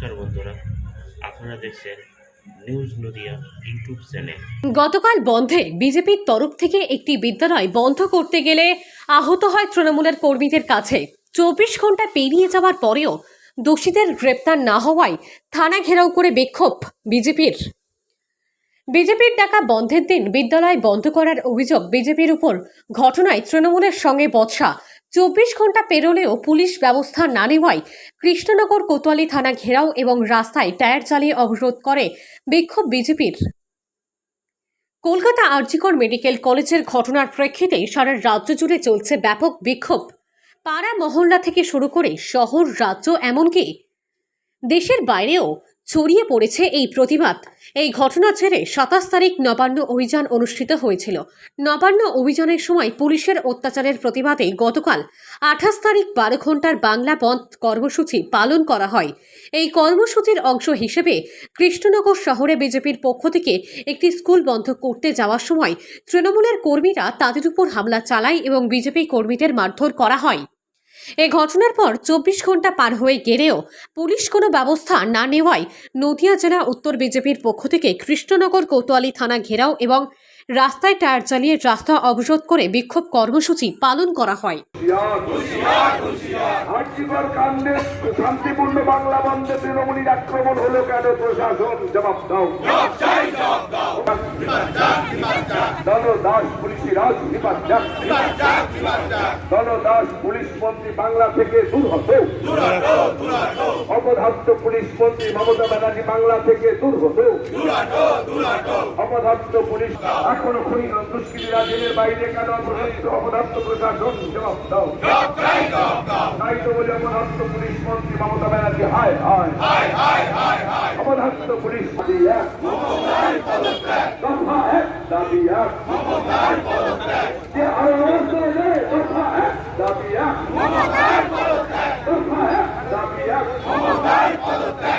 নমস্কার বন্ধুরা, আপনারা দেখছেন গতকাল বন্ধে বিজেপির তরফ থেকে একটি বিদ্যালয় বন্ধ করতে গেলে আহত হয় তৃণমূলের কর্মীদের কাছে। চব্বিশ ঘণ্টা পেরিয়ে যাওয়ার পরেও দোষীদের গ্রেপ্তার না হওয়ায় থানা ঘেরাও করে বিক্ষোভ বিজেপির। বিজেপির ডাকা বন্ধের দিন বিদ্যালয় বন্ধ করার অভিযোগ বিজেপির উপর। ঘটনায় তৃণমূলের সঙ্গে বৎসা চব্বিশ ঘণ্টা পেরোলেও পুলিশ ব্যবস্থা না নেওয়ায় কৃষ্ণনগর কোতোয়ালি থানা ঘেরাও এবং রাস্তায় টায়ার চালিয়ে অবরোধ করে বিক্ষোভ বিজেপির। কলকাতা আরজিকর মেডিকেল কলেজের ঘটনার প্রেক্ষিতে সারা রাজ্য জুড়ে চলছে ব্যাপক বিক্ষোভ। পাড়া মহল্লা থেকে শুরু করে শহর, রাজ্য এমনকি দেশের বাইরেও ছড়িয়ে পড়েছে এই প্রতিবাদ। এই ঘটনার ছেড়ে সাতাশ তারিখ নবান্ন অভিযান অনুষ্ঠিত হয়েছিল। নবান্ন অভিযানের সময় পুলিশের অত্যাচারের প্রতিবাদে গতকাল আঠাশ তারিখ বারো ঘণ্টার বাংলা বন্ধ কর্মসূচি পালন করা হয়। এই কর্মসূচির অংশ হিসেবে কৃষ্ণনগর শহরে বিজেপির পক্ষ থেকে একটি স্কুল বন্ধ করতে যাওয়ার সময় তৃণমূলের কর্মীরা তাদের উপর হামলা চালায় এবং বিজেপি কর্মীদের মারধর করা হয়। এ ঘটনার পর চব্বিশ ঘণ্টা পার হয়ে গেলেও পুলিশ কোনো ব্যবস্থা না নেওয়ায় নদিয়া জেলা উত্তর বিজেপির পক্ষ থেকে কৃষ্ণনগর কোতোয়ালি থানা ঘেরাও এবং রাস্তায় টায়ার চালিয়ে রাস্তা অবরোধ করে বিক্ষোভ কর্মসূচি পালন করা হয়। রাজ দলদাস পুলিশ মন্ত্রী বাংলা থেকে দূর হতো। অপধাপ্ত পুলিশ মন্ত্রী মমতা ব্যানার্জি বাংলা থেকে দূর হতো। অপধাপ্ত পুলিশ এখনও খুনি দুষ্কৃতীরা জেলের বাইরে কেন অপধাপ্ত অপধাপ্ত প্রশাসন জবাব দাও। তাই তো বলে অপধাপ্ত পুলিশ মন্ত্রী মমতা ব্যানার্জি, হায় হায়। অপধাপ্ত পুলিশ মন্ত্রী এক। দফা এক, দাবি এক। যে আরও ক্ষমতায় পদত্যাগ।